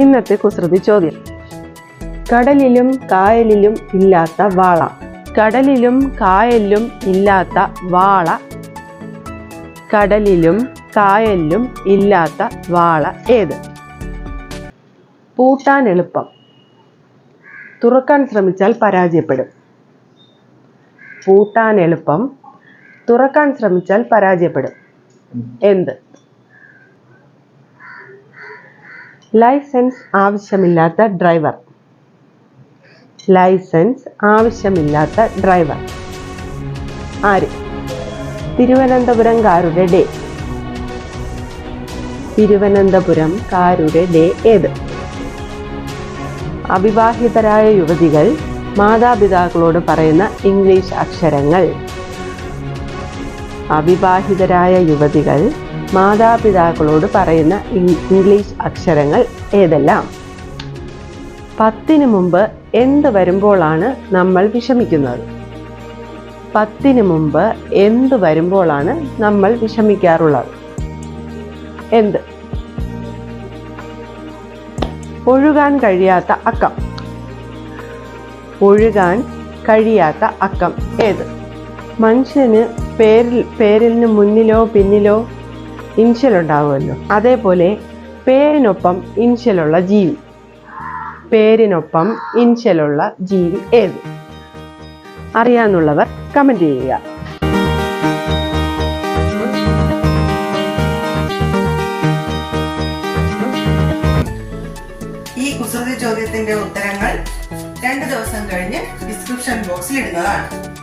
ഇന്നത്തെ കുസൃതി ചോദ്യം. കടലിലും കായലിലും ഇല്ലാത്ത വാള. കടലിലും കായലിലും ഇല്ലാത്ത വാള. കടലിലും കായലിലും ഇല്ലാത്ത വാള ഏത്? പൂട്ടാൻ എളുപ്പം. തുറക്കാൻ ശ്രമിച്ചാൽ പരാജയപ്പെടും. പൂട്ടാൻ എളുപ്പം. തുറക്കാൻ ശ്രമിച്ചാൽ പരാജയപ്പെടും. എന്ത്? ലൈസൻസ് ആവശ്യമില്ലാത്ത ഡ്രൈവർ. ലൈസൻസ് ആവശ്യമില്ലാത്ത ഡ്രൈവർ. ആര്? തിരുവനന്തപുരംകാരുടെ ഡേ. തിരുവനന്തപുരം കാരുടെ ഡേ ഏത്? അവിവാഹിതരായ യുവതികൾ മാതാപിതാക്കളോട് പറയുന്ന ഇംഗ്ലീഷ് അക്ഷരങ്ങൾ. അവിവാഹിതരായ യുവതികൾ മാതാപിതാക്കളോട് പറയുന്ന ഇംഗ്ലീഷ് അക്ഷരങ്ങൾ ഏതെല്ലാം? പത്തിന് മുമ്പ് എന്ത് വരുമ്പോഴാണ് നമ്മൾ വിഷമിക്കുന്നത്? പത്തിന് മുമ്പ് എന്ത് വരുമ്പോഴാണ് നമ്മൾ വിഷമിക്കാറുള്ളത്? എന്ത്? ഒഴുകാൻ കഴിയാത്ത അക്കം. ഒഴുകാൻ കഴിയാത്ത അക്കം. ഏത്? മനുഷ്യന് പേരിൽ പേരിന് മുന്നിലോ പിന്നിലോ ഇൻഷ്യൽ ഉണ്ടാവുമല്ലോ അതേപോലെ പേരിനൊപ്പം ഇൻഷ്യലുള്ള ജീവി. പേരിനൊപ്പം ഇൻഷ്യലുള്ള ജീവി ഏത്? അറിയാന്നുള്ളവർ കമന്റ് ചെയ്യുക. ഈ കുസൃതി ചോദ്യത്തിന്റെ ഉത്തരങ്ങൾ രണ്ട് ദിവസം കഴിഞ്ഞ് ഡിസ്ക്രിപ്ഷൻ ബോക്സിൽ ഇടുന്നതാണ്.